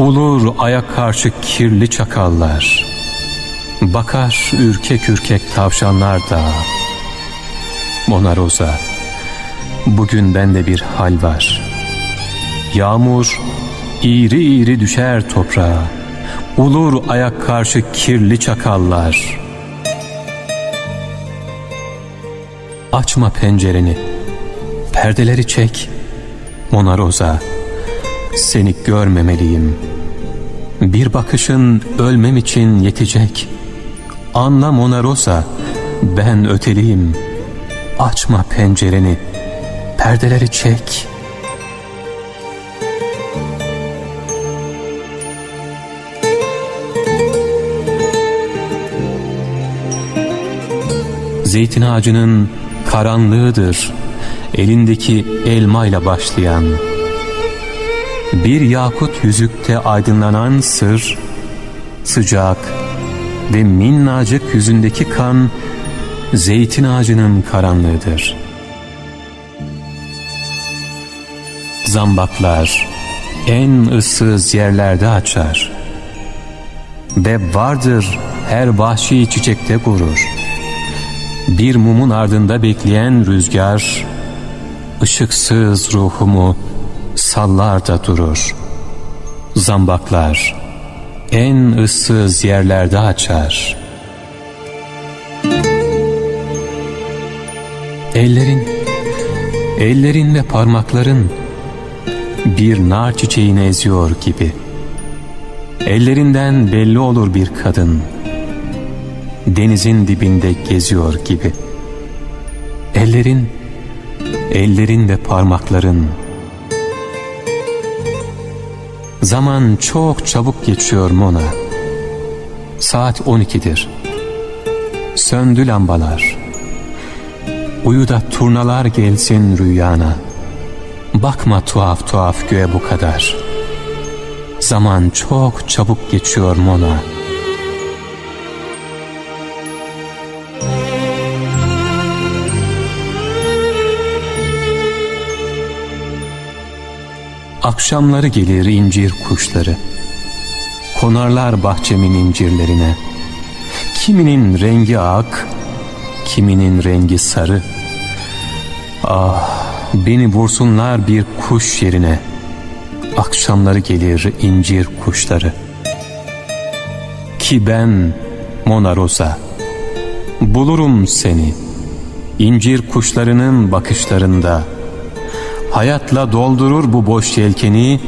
Ulur aya karşı kirli çakallar. Bakar ürkek ürkek tavşanlar da. Mona Rosa Bugün bende bir hal var. Yağmur iğri iğri düşer toprağa. Ulur ayak karşı kirli çakallar. Açma pencereni. Perdeleri çek Mona Rosa Seni görmemeliyim. Bir bakışın ölmem için yetecek. Anla Mona Rosa Ben öteliyim. Açma pencereni Perdeleri çek. Zeytin ağacının karanlığıdır. Elindeki elmayla başlayan. Bir yakut yüzükte aydınlanan sır, sıcak ve minnacık yüzündeki kan zeytin ağacının karanlığıdır. Zambaklar en ıssız yerlerde açar ve vardır her vahşi çiçekte gurur. Bir mumun ardında bekleyen rüzgar, ışıksız ruhumu sallar da durur. Zambaklar en ıssız yerlerde açar. Ellerin, ellerin ve parmakların bir nar çiçeğini eziyor gibi. Ellerinden belli olur bir kadın denizin dibinde geziyor gibi. Ellerin, ellerin ve parmakların. Zaman çok çabuk geçiyor Mona. Saat 12'dir. Söndü lambalar. Uyu da turnalar gelsin rüyana. Bakma tuhaf tuhaf göğe bu kadar. Zaman çok çabuk geçiyor Mona.'' Akşamları gelir incir kuşları. Konarlar bahçemin incirlerine. Kiminin rengi ak, kiminin rengi sarı. Ah, beni vursunlar bir kuş yerine. Akşamları gelir incir kuşları. Ki ben Mona Rosa, bulurum seni. incir kuşlarının bakışlarında.'' Hayatla doldurur bu boş yelkeni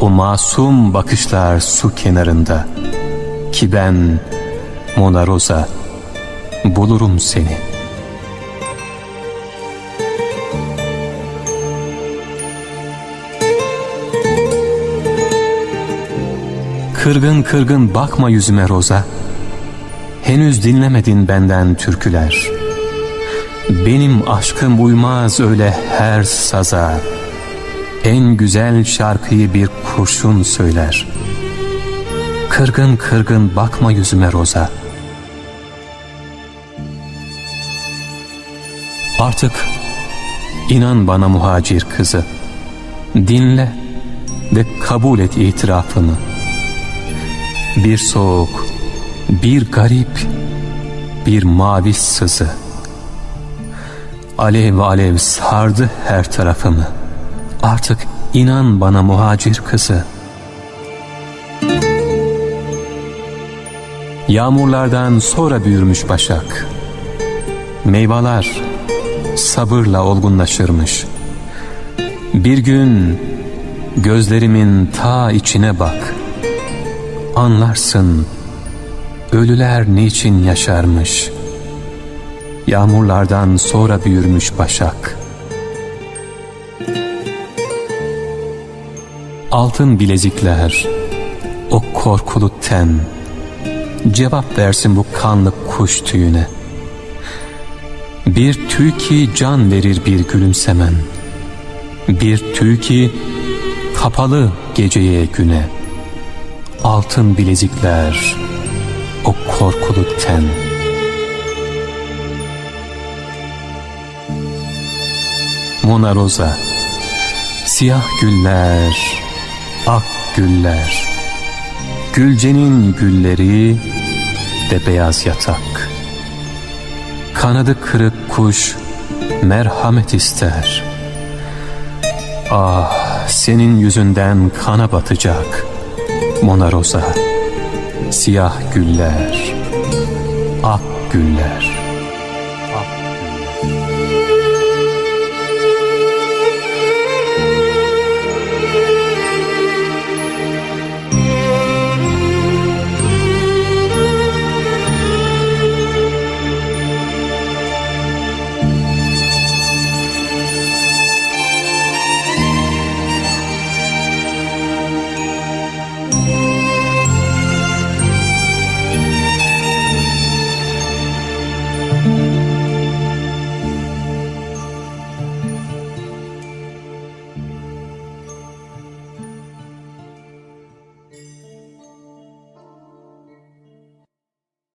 O masum bakışlar su kenarında. Ki ben Mona Rosa Bulurum seni. Kırgın kırgın bakma yüzüme Roza Henüz dinlemedin benden türküler benim aşkım uymaz öyle her saza. En güzel şarkıyı bir kurşun söyler. Kırgın kırgın bakma yüzüme roza. Artık inan bana muhacir kızı. Dinle ve kabul et itirafımı. Bir soğuk, bir garip, bir mavi sızı. Alev alev sardı her tarafımı. Artık inan bana muhacir kızı. Yağmurlardan sonra büyürmüş başak. Meyveler sabırla olgunlaşırmış. Bir gün gözlerimin ta içine bak. Anlarsın ölüler niçin yaşarmış.'' Yağmurlardan sonra büyürmüş başak. altın bilezikler, o korkulu ten, cevap versin bu kanlı kuş tüyüne. Bir tüy ki can verir bir gülümsemen, bir tüy ki kapalı geceye güne, altın bilezikler, o korkulu ten. Mona Rosa, siyah güller, ak güller, Gülcenin gülleri de beyaz yatak. Kanadı kırık kuş merhamet ister. Ah senin yüzünden kana batacak Mona Rosa. Siyah güller, ak güller.